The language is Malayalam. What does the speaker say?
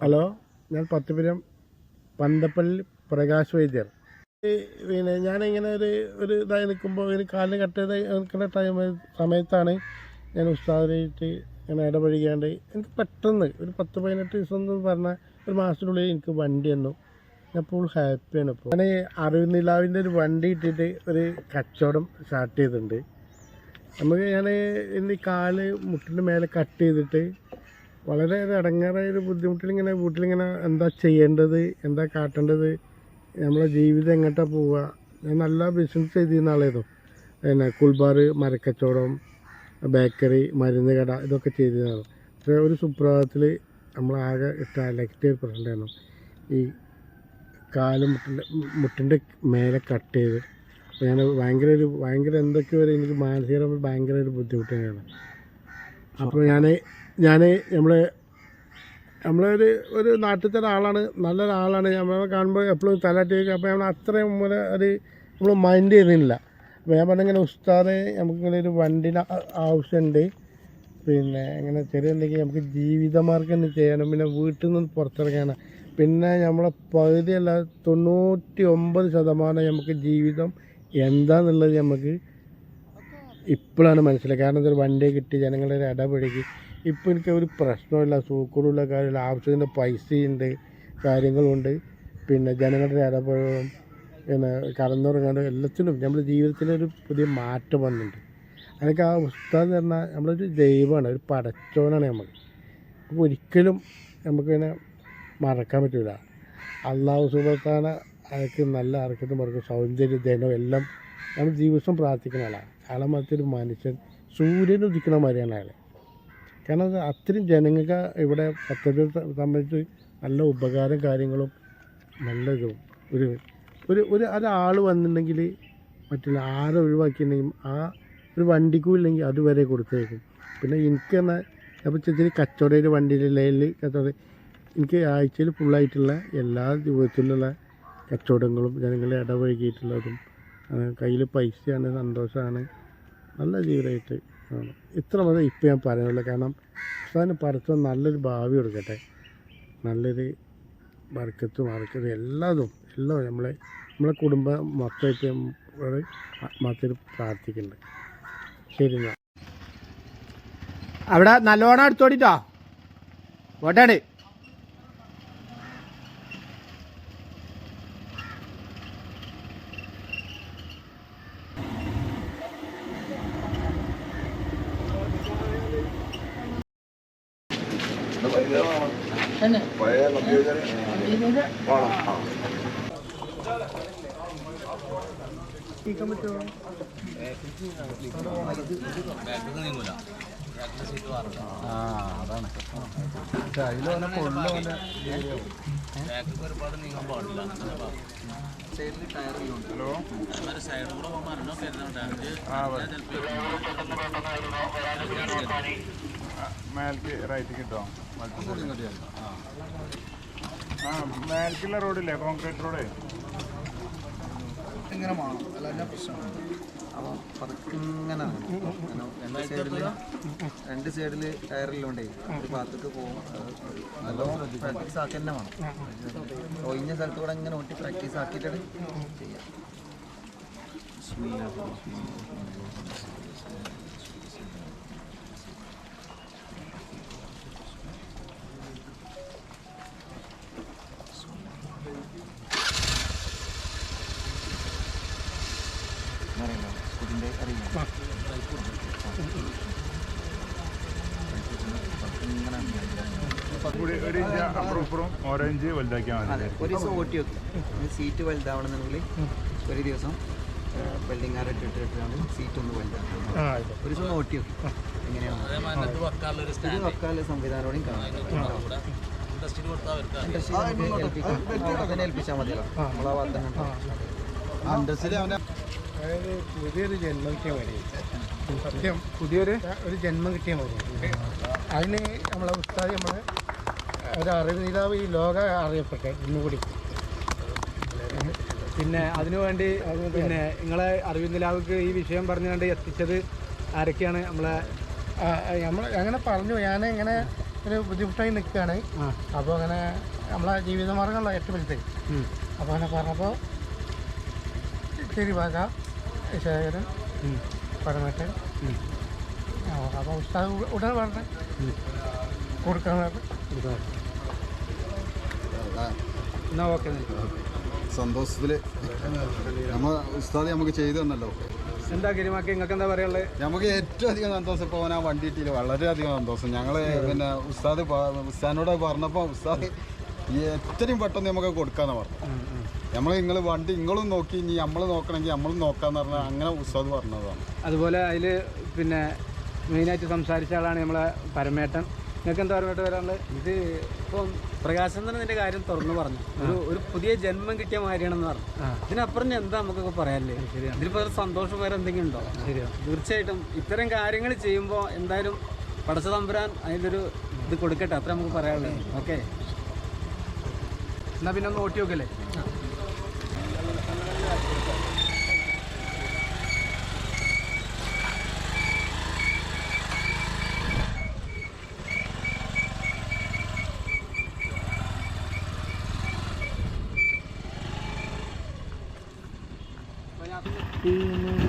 ഹലോ ഞാൻ പത്തുപുരം പന്തപ്പള്ളി പ്രകാശ് വൈദ്യർ. പിന്നെ ഞാനിങ്ങനെ ഒരു ഒരു ഇതായി നിൽക്കുമ്പോൾ ഒരു കാലിന് കട്ട് ചെയ്ത് നിൽക്കുന്ന ടൈം സമയത്താണ് ഞാൻ ഉസ്താദിനായിട്ട് ഇങ്ങനെ ഇടപഴകിയാണ്ട് എനിക്ക് പെട്ടെന്ന് ഒരു പത്ത് പതിനെട്ട് ദിവസം എന്ന് പറഞ്ഞാൽ ഒരു മാസത്തിനുള്ളിൽ എനിക്ക് വണ്ടി തന്നു ഞാൻ ഫുൾ ഹാപ്പിയാണ് ഇപ്പോൾ ഞാൻ അറിവുന്നില്ലാവിന്റെ ഒരു വണ്ടി ഇട്ടിട്ട് ഒരു കച്ചവടം സ്റ്റാർട്ട് ചെയ്തിട്ടുണ്ട്. നമുക്ക് ഞാൻ ഈ കാൽ മുട്ടിന്റെ മേലെ കട്ട് ചെയ്തിട്ട് വളരെ ഒരു അടങ്ങാറായ ഒരു ബുദ്ധിമുട്ടിലിങ്ങനെ വീട്ടിലിങ്ങനെ എന്താ ചെയ്യേണ്ടത് എന്താ കാട്ടേണ്ടത് നമ്മളെ ജീവിതം എങ്ങോട്ടാണ് പോവുക ഞാൻ നല്ല ബിസിനസ് ചെയ്തിരുന്ന ആളായിരുന്നു. പിന്നെ കുൾബാർ മരക്കച്ചവടം ബേക്കറി മരുന്ന് കട ഇതൊക്കെ ചെയ്തിരുന്നതാണ്. പക്ഷേ ഒരു സുപ്രഭാതത്തിൽ നമ്മളാകെ ഇട്ട അലക്റ്റ് പ്രശ്നമായിരുന്നു ഈ കാൽ മുട്ടിന്റെ മുട്ടിന്റെ മേലെ കട്ട് ചെയ്ത് ഞാൻ ഭയങ്കര ഒരു ഭയങ്കര എന്തൊക്കെയോ ഒരു എനിക്ക് മാനസികമായി ഭയങ്കര ഒരു ബുദ്ധിമുട്ട് തന്നെയാണ്. അപ്പോൾ ഞാൻ ഞാൻ നമ്മളെ നമ്മളൊരു ഒരു നാട്ടിലത്തെ ഒരാളാണ് നല്ലൊരാളാണ്. നമ്മളെ കാണുമ്പോൾ എപ്പോഴും തലാട്ടി വയ്ക്കും അപ്പോൾ നമ്മൾ അത്രയും പോലെ ഒരു നമ്മൾ മൈൻഡ് ചെയ്യുന്നില്ല. അപ്പോൾ ഞാൻ പറഞ്ഞിങ്ങനെ ഉസ്താദ് നമുക്കിങ്ങനെ ഒരു വണ്ടിന് ആ- ആവശ്യമുണ്ട് പിന്നെ ഇങ്ങനെ ചെറിയ എന്തെങ്കിലും നമുക്ക് ജീവിതമാർഗം ചെയ്യണം. പിന്നെ വീട്ടിൽ നിന്ന് പുറത്തിറങ്ങണം പിന്നെ നമ്മളെ പകുതിയല്ല തൊണ്ണൂറ്റി ഒമ്പത് ശതമാനം നമുക്ക് ജീവിതം എന്താണെന്നുള്ളത് നമുക്ക് ഇപ്പോഴാണ് മനസ്സിലായത്. കാരണം ഒരു വണ്ടി കിട്ടി ജനങ്ങളുടെ ഒരു ഇടപഴകി. ഇപ്പോൾ എനിക്ക് ഒരു പ്രശ്നമില്ല സൂക്കറുള്ള കാര്യമില്ല. ആവശ്യത്തിന് പൈസയുണ്ട് കാര്യങ്ങളുണ്ട്. പിന്നെ ജനങ്ങളുടെ ഇടപഴകും പിന്നെ കടന്നുറങ്ങാണ്ട് എല്ലാത്തിനും നമ്മുടെ ജീവിതത്തിലൊരു പുതിയ മാറ്റം വന്നിട്ടുണ്ട്. അതൊക്കെ ആ ഉസ്താദ് പറഞ്ഞാൽ നമ്മളൊരു ദൈവമാണ് ഒരു പടച്ചോനാണ് നമ്മൾ അപ്പോൾ ഒരിക്കലും നമുക്കിങ്ങനെ മറക്കാൻ പറ്റില്ല അള്ളാഹു സുബത്താന അയാൾക്ക് നല്ല അറക്കത്തും പറക്കും സൗന്ദര്യ ധനം എല്ലാം. നമ്മൾ ദിവസം പ്രാർത്ഥിക്കുന്ന ആളാണ് അയാളെ മറ്റൊരു മനുഷ്യൻ സൂര്യൻ ഉദിക്കണ മാതിരിയാണ് അയാൾ കാരണം അത് അത്രയും ജനങ്ങൾക്ക് ഇവിടെ പദ്ധതി സംബന്ധിച്ച് നല്ല ഉപകാരം കാര്യങ്ങളും നല്ല ഇതും ഒരു ഒരു ഒരു ഒരാൾ വന്നിട്ടുണ്ടെങ്കിൽ മറ്റുള്ള ആരെ ഒഴിവാക്കിയിട്ടുണ്ടെങ്കിൽ ആ ഒരു വണ്ടിക്കും ഇല്ലെങ്കിൽ അതുവരെ കൊടുത്തേക്കും. പിന്നെ എനിക്ക് തന്നെ അപ്പോൾ ചെറിയ കച്ചവടം വണ്ടിയിലെ കച്ചവടം എനിക്ക് ആഴ്ചയിൽ ഫുള്ളായിട്ടുള്ള എല്ലാ ദിവസത്തിലുള്ള കച്ചവടങ്ങളും ജനങ്ങളെ ഇടപഴകിയിട്ടുള്ളതും കയ്യിൽ പൈസയാണ് സന്തോഷമാണ്. നല്ല ജീവിതമായിട്ട് ഇത്ര മതി ഇപ്പം ഞാൻ പറയാനുള്ളൂ കാരണം അവസാനം പടച്ചോൻ നല്ലൊരു ഭാവി കൊടുക്കട്ടെ. നല്ലൊരു വർക്കത്തും വർക്കത്തും എല്ലാതും എല്ലാം നമ്മളെ നമ്മളെ കുടുംബം മൊത്തമായിട്ട് നമ്മൾ ആത്മാർത്ഥത്തിൽ പ്രാർത്ഥിക്കുന്നുണ്ട്. ശരി എന്നാൽ അവിടെ നല്ലോണം എടുത്തോടിട്ടോ. ഓട്ടാണ് പഴയ കമ്പ്യൂട്ടർ വേണം ആ. മേൽക്ക് റൈറ്റ് കിട്ടോ ആ മേൽക്കുള്ള റോഡില്ലേ കോൺക്രീറ്റ് റോഡ്? ഇങ്ങനെ വേണം അല്ല പ്രശ്നമാണ് അപ്പോൾ പതുക്കിങ്ങനെ സൈഡിൽ രണ്ട് സൈഡിൽ രണ്ട് സൈഡിൽ ടയറിലുണ്ടേ ഒരു ഭാഗത്തേക്ക് പോകും. നല്ല പ്രാക്ടീസ് ആക്കി തന്നെ വേണം. ഒഴിഞ്ഞ സ്ഥലത്ത് കൂടെ ഇങ്ങനെ ഒട്ടി പ്രാക്ടീസ് ആക്കിയിട്ടാണ് ചെയ്യാം. ഒരു ഇഞ്ച് അപ്പുറം ഇപ്പുറം ഓരോ ഇഞ്ച് വലുതാക്കിയാൽ അതെ മതി ഒരു ദിവസം ഓട്ടി വെക്കും. സീറ്റ് വലുതാവണമെന്നുണ്ടെങ്കിൽ ഒരു ദിവസം വെൽഡിംഗ് ആരൊക്കെ ഇട്ടിട്ടാണ് ഇട്ടാണ് സീറ്റ് ഒന്ന് വലുതാക്കണം. ആയിക്കോട്ടെ. ഒരു ദിവസം ഓട്ടി വെക്കും. എങ്ങനെയാണ്. വക്കാലുള്ള വെക്കാനുള്ള സംവിധാനോടെയും കാണാം. ഏൽപ്പിച്ചാൽ മതിയല്ലോ. നമ്മളാ ഉണ്ടാവും. അതായത് പുതിയൊരു ജന്മം കിട്ടിയ മതി സത്യം പുതിയൊരു ഒരു ജന്മം കിട്ടിയ മതി അതിന് നമ്മളെ ഉസ്താദി നമ്മളെ ഒരു അറിവ് നേതാവ് ഈ ലോക അറിയപ്പെട്ടെ ഇന്നുകൂടി. പിന്നെ അതിനുവേണ്ടി പിന്നെ നിങ്ങളെ അറിവിന്ദിലാവുക്ക് ഈ വിഷയം പറഞ്ഞുകൊണ്ട് എത്തിച്ചത് ആരൊക്കെയാണ് നമ്മളെ? നമ്മൾ അങ്ങനെ പറഞ്ഞു ഞാൻ ഇങ്ങനെ ഒരു ബുദ്ധിമുട്ടായി നിൽക്കുകയാണ്. അപ്പോൾ അങ്ങനെ നമ്മളെ ജീവിതമാർഗമുള്ള ഏറ്റവും വലുത്. അപ്പോൾ അങ്ങനെ പറഞ്ഞപ്പോൾ തിരുവാക ശേഖരൻ. ഉം. പരമേട്ടൻ. ഉം. അപ്പോൾ ഉസ്താദ് ഉടൻ ഉടനെ പറഞ്ഞ്. കൊടുക്കാൻ. എന്നാ ഓക്കെ ഉസ്താദ് നമുക്ക് ചെയ്തു തന്നല്ലോ. എന്താ ഗിരിമാക്കി? നിങ്ങൾക്ക് എന്താ പറയാനുള്ളത് നമുക്ക് ഏറ്റവും അധികം സന്തോഷം ഇപ്പോൾ ഞാൻ ആ വണ്ടി കിട്ടിയില്ല വളരെയധികം സന്തോഷം. ഞങ്ങൾ പിന്നെ ഉസ്താദ് ഉസ്താദിനോട് പറഞ്ഞപ്പോൾ ഉസ്താദ് എത്രയും പെട്ടെന്ന് നമുക്ക് കൊടുക്കാന്ന് പറഞ്ഞു നമ്മൾ നിങ്ങൾ വണ്ടി നിങ്ങളും നോക്കി ഇനി നമ്മൾ നോക്കണമെങ്കിൽ നമ്മളും നോക്കാന്ന് പറഞ്ഞാൽ അങ്ങനെ ഉസ്താദ് പറഞ്ഞതാണ്. അതുപോലെ അതിൽ പിന്നെ മെയിനായിട്ട് സംസാരിച്ച ആളാണ് നമ്മളെ പരമേട്ടൻ. നിങ്ങൾക്ക് എന്താ പരമേട്ടൻ വരാനുള്ളത്? ഇത് ഇപ്പം പ്രകാശം തന്നെ നിന്റെ കാര്യം തുറന്നു പറഞ്ഞു. ഒരു ഒരു പുതിയ ജന്മം കിട്ടിയ മാതിരിയാണെന്ന് പറഞ്ഞു. ഇതിനപ്പുറം എന്താ നമുക്കൊക്കെ പറയാല്ലേ ശരിയാണ്. ഇതിലിപ്പോ ഒരു സന്തോഷം വേറെ എന്തെങ്കിലും ഉണ്ടോ? ശരിയാണ്. തീർച്ചയായിട്ടും ഇത്തരം കാര്യങ്ങൾ ചെയ്യുമ്പോൾ എന്തായാലും പടച്ച തമ്പുരാൻ അതിലൊരു ഇത് കൊടുക്കട്ടെ. അത്ര നമുക്ക് പറയാനുള്ളത് ഓക്കെ? എന്നാ പിന്നെ ഒന്ന് ഓട്ടി നോക്കല്ലേ feeling